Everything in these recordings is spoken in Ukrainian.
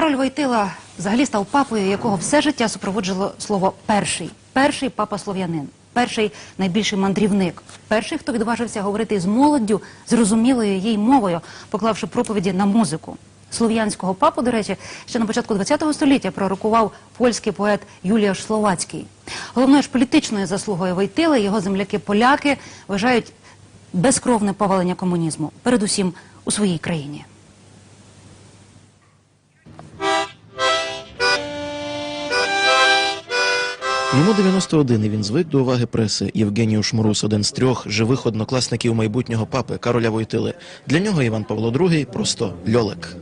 Кароль Войтила взагалі став папою, якого все життя супроводжувало слово перший. Перший папа слов'янин, перший найбільший мандрівник, перший, хто відважився говорити з молоддю зрозумілою їй мовою, поклавши проповіді на музику. Слов'янського папу, до речі, ще на початку ХХ століття пророкував польський поет Юліаш Словацький. Головною ж політичною заслугою Войтили його земляки-поляки вважають безкровне повалення комунізму, передусім у своїй країні. Йому 91, і він звик до уваги преси. Євгеніуш Мороз – один з трьох живих однокласників майбутнього папи Кароля Войтили. Для нього Іван Павло II – просто завжди написав.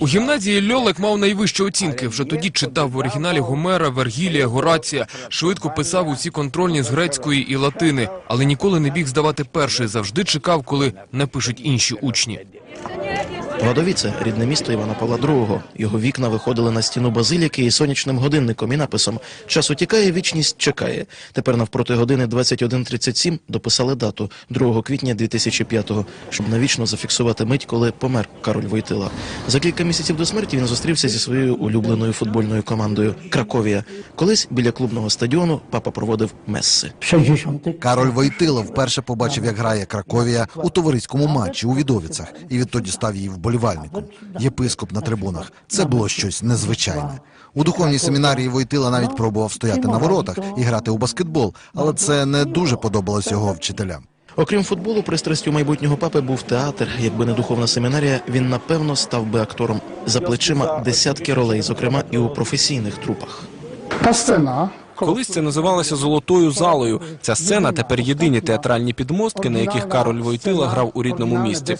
У гімназії Льолек мав найвищі оцінки. Вже тоді читав в оригіналі Гомера, Вергілія, Горація. Швидко писав усі контрольні з грецької і латини, але ніколи не біг здавати перший. Завжди чекав, коли напишуть інші учні. Вадовіце – рідне місто Івана Павла II. Його вікна виходили на стіну базиліки із сонячним годинником і написом «Час утікає, вічність чекає». Тепер навпроти години 21.37 дописали дату 2 квітня 2005-го, щоб навічно зафіксувати мить, коли помер Кароль Войтила. За кілька місяців до смерті він зустрівся зі своєю улюбленою футбольною командою «Краковія». Колись біля клубного стадіону папа проводив месси. Кароль Войтила вперше побачив, як грає Краковія у товариському матчі у Відовицях, і відтоді став її вболівальником. Єпископ на трибунах. Це було щось незвичайне. У духовній семінарії Войтила навіть пробував стояти на воротах і грати у баскетбол, але це не дуже подобалось його вчителям. Окрім футболу, пристрастю майбутнього папи був театр. Якби не духовна семінарія, він напевно став би актором за плечима десятки ролей, зокрема і у професійних трупах. Ta scena Колись це називалося золотою залою. Ця сцена тепер єдині театральні підмостки, на яких Кароль Войтила грав у рідному місті.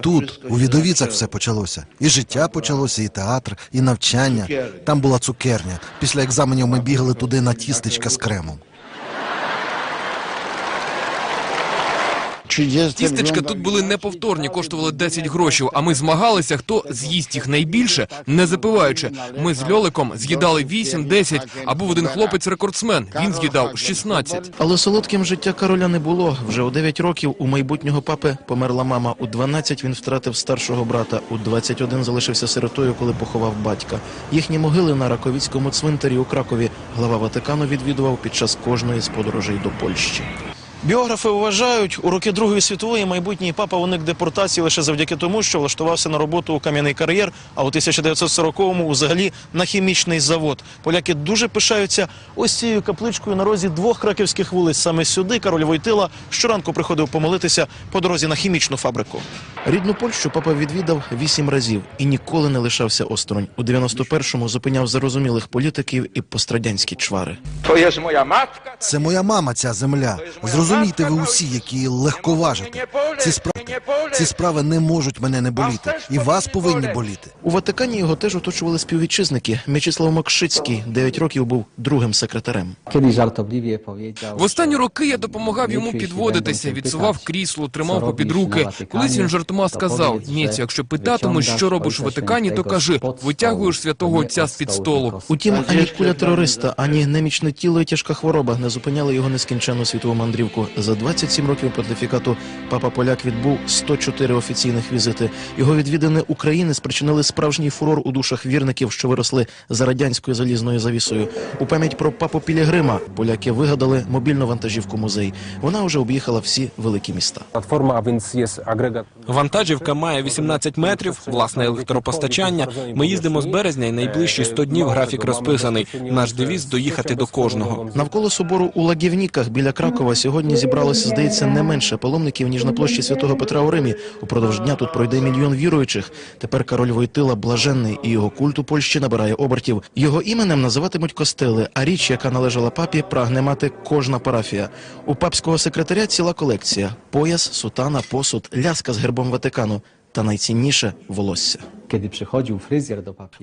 Тут, у Відовіцях, все почалося. І життя почалося, і театр, і навчання. Там була цукерня. Після екзаменів ми бігали туди на тістечка з кремом. Тістечка тут були неповторні, коштували 10 грошей, а ми змагалися, хто з'їсть їх найбільше, не запиваючи. Ми з Льоликом з'їдали 8-10, а був один хлопець-рекордсмен, він з'їдав 16. Але солодким життя короля не було. Вже у 9 років у майбутнього папи померла мама. У 12 він втратив старшого брата. У 21 залишився сиротою, коли поховав батька. Їхні могили на Раковіцькому цвинтарі у Кракові глава Ватикану відвідував під час кожної з подорожей до Польщі. Біографи вважають, у роки Другої світової майбутній папа уник депортації лише завдяки тому, що влаштувався на роботу у кам'яний кар'єр, а у 1940-му взагалі на хімічний завод. Поляки дуже пишаються ось цією капличкою на розі двох краківських вулиць. Саме сюди Кароль Войтила щоранку приходив помолитися по дорозі на хімічну фабрику. Рідну Польщу папа відвідав вісім разів і ніколи не лишався осторонь. У 91-му зупиняв зарозумілих політиків і пострадянські чвари. Jest moja matka. Це моя мама, ця земля. Зрозумійте ви усі, які легковажите. Ці справи, ці справи не можуть мене не боліти, і вас повинні боліти. У Ватикані його теж оточували співвітчизники. М'ячислав Макшицький 9 років був другим секретарем. В останні роки я допомагав йому підводитися, відсував крісло, тримав попід руки. Колись він жартома сказав: Ніць, якщо питатимуть, що робиш у Ватикані, то кажи, витягуєш святого отця з під столу. Утім, ані куля терориста, ані немічне тіло і тяжка хвороба не зупиняли його нескінченну світову мандрівку. За 27 років понтифікату папа Поляк відбув 104 офіційних візити. Його відвідини України спричинили справжній фурор у душах вірників, що виросли за радянською залізною завісою. У пам'ять про папу Пілігрима поляки вигадали мобільну вантажівку музей. Вона вже об'їхала всі великі міста. Платформа, а агрегат. Вантажівка має 18 метрів, власне електропостачання. Ми їздимо з березня і найближчі 100 днів графік розписаний. Наш девіз – доїхати до кожного. Навколо собору у Лагівніках біля Кракова сьогодні зібралося, здається, не менше паломників, ніж на площі Святого Петра у Римі. Упродовж дня тут пройде мільйон віруючих. Тепер король Войтила блаженний, і його культ у Польщі набирає обертів. Його іменем називатимуть костели, а річ, яка належала папі, прагне мати кожна парафія. У папського секретаря ціла колекція: пояс, сутана, посуд, ляска з гербом Ватикану. Та найцінніше волосся.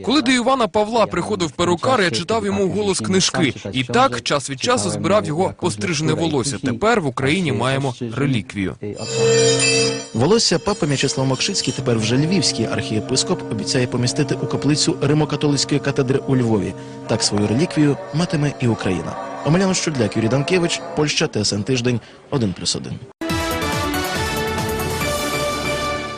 Коли до Івана Павла приходив перукар, я читав йому голос книжки. І так, час від часу збирав його пострижене волосся. Тепер в Україні маємо реліквію. Волосся папа М'ячеслав Макшицький, тепер вже львівський архієпископ, обіцяє помістити у каплицю Римо-католицької катедри у Львові. Так свою реліквію матиме і Україна. Омеляно Щудляк, Юрій Данкевич, Польща, ТСН Тиждень, 1+,1.